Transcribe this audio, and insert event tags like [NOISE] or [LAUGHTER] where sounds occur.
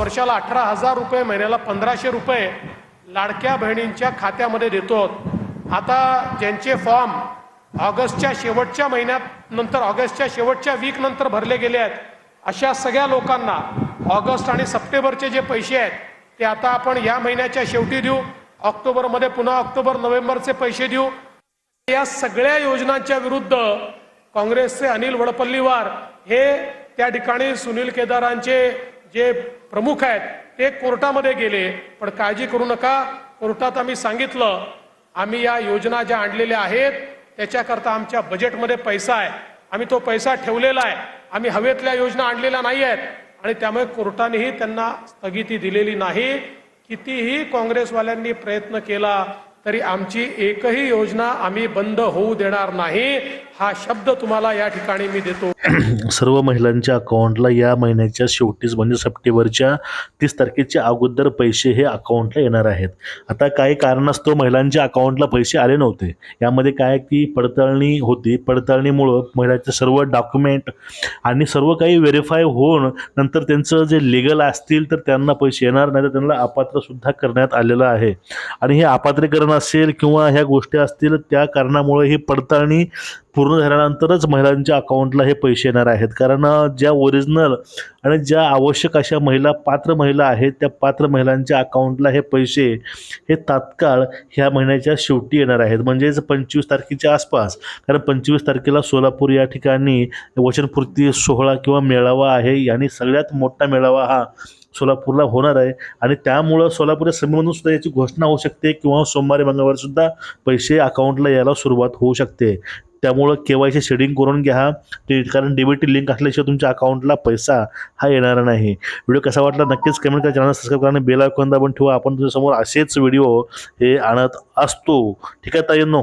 वर्षाला अठरा हजार रुपये महिन्याला पंधराशे रुपये लाडक्या बहिणींच्या खात्यामध्ये देतो आता ज्यांचे फॉर्म ऑगस्टच्या शेवटच्या महिन्यात नंतर ऑगस्टच्या शेवटच्या वीक नंतर भरले गेले आहेत अशा सगळ्या लोकांना ऑगस्ट आणि सप्टेंबरचे जे पैसे आहेत ते आता आपण या महिन्याच्या शेवटी देऊ ऑक्टोबरमध्ये पुन्हा ऑक्टोबर नोव्हेंबरचे पैसे देऊ. या सगळ्या योजनांच्या विरुद्ध काँग्रेसचे अनिल वडपल्लीवार हे त्या ठिकाणी सुनील केदारांचे जे प्रमुख आहेत ते कोर्टामध्ये गेले. पण काळजी करू नका. कोर्टात आम्ही सांगितलं आम्ही या योजना ज्या आणलेल्या आहेत त्याच्याकरता आमच्या बजेटमध्ये पैसा आहे. आम्ही तो पैसा ठेवलेला आहे. आम्ही हवेतल्या योजना आणलेल्या नाही आहेत. आणि त्यामुळे कोर्टानेही त्यांना स्थगिती दिलेली नाही. कितीही काँग्रेसवाल्यांनी प्रयत्न केला तरी आमची एकही योजना आम्ही बंद होऊ देणार नाही. हा शब्द तुम्हाला या ठिकाणी मी देतो. [CLEARS THROAT] सर्व महिलांच्या अकाउंटला या महिन्याच्या शेवटीच म्हणजे सप्टेंबरच्या तीस तारखेच्या अगोदर पैसे हे अकाउंटला येणार आहेत. आता काही कारणास्तव महिलांच्या अकाउंटला पैसे आले नव्हते. यामध्ये काय की पडताळणी होती. पडताळणीमुळं महिलांचे सर्व डॉक्युमेंट आणि सर्व काही व्हेरीफाय होऊन नंतर त्यांचं जे लिगल असतील तर त्यांना पैसे येणार नाही तर त्यांना अपात्रसुद्धा करण्यात आलेलं आहे. आणि हे अपात्रीकरण असेल किंवा ह्या गोष्टी असतील त्या कारणामुळे ही पडताळणी पूर्ण पूर्ण झाल्यानंतरच महिलांच्या अकाउंटला हे पैसे येणार आहेत. कारण ज्या ओरिजिनल आणि ज्या आवश्यक अशा महिला पात्र महिला आहेत त्या पात्र महिलांच्या अकाउंटला हे पैसे हे तात्काळ ह्या महिन्याच्या शेवटी येणार आहेत. म्हणजेच पंचवीस तारखेच्या आसपास. कारण पंचवीस तारखेला सोलापूर या ठिकाणी वचनपूर्ती सोहळा किंवा मेळावा आहे. आणि सगळ्यात मोठा मेळावा हा सोलापूरला होणार आहे. आणि त्यामुळं सोलापूरच्या समितीमधून सुद्धा याची घोषणा होऊ शकते किंवा सोमवारी मंगळवारी सुद्धा पैसे अकाउंटला यायला सुरुवात होऊ शकते. त्यामुळं केवायसी शेडिंग करून घ्या. ते कारण डेबिट लिंक असल्याशिवाय तुमच्या अकाउंटला पैसा हा येणार नाही. व्हिडिओ कसा वाटला नक्कीच कमेंट करा. चॅनल सबस्क्राईब करा आणि बेल आयकॉन दाबून ठेवा. आपण तुमच्यासमोर असेच व्हिडिओ हे आणत असतो. ठीक आहे ताईंनो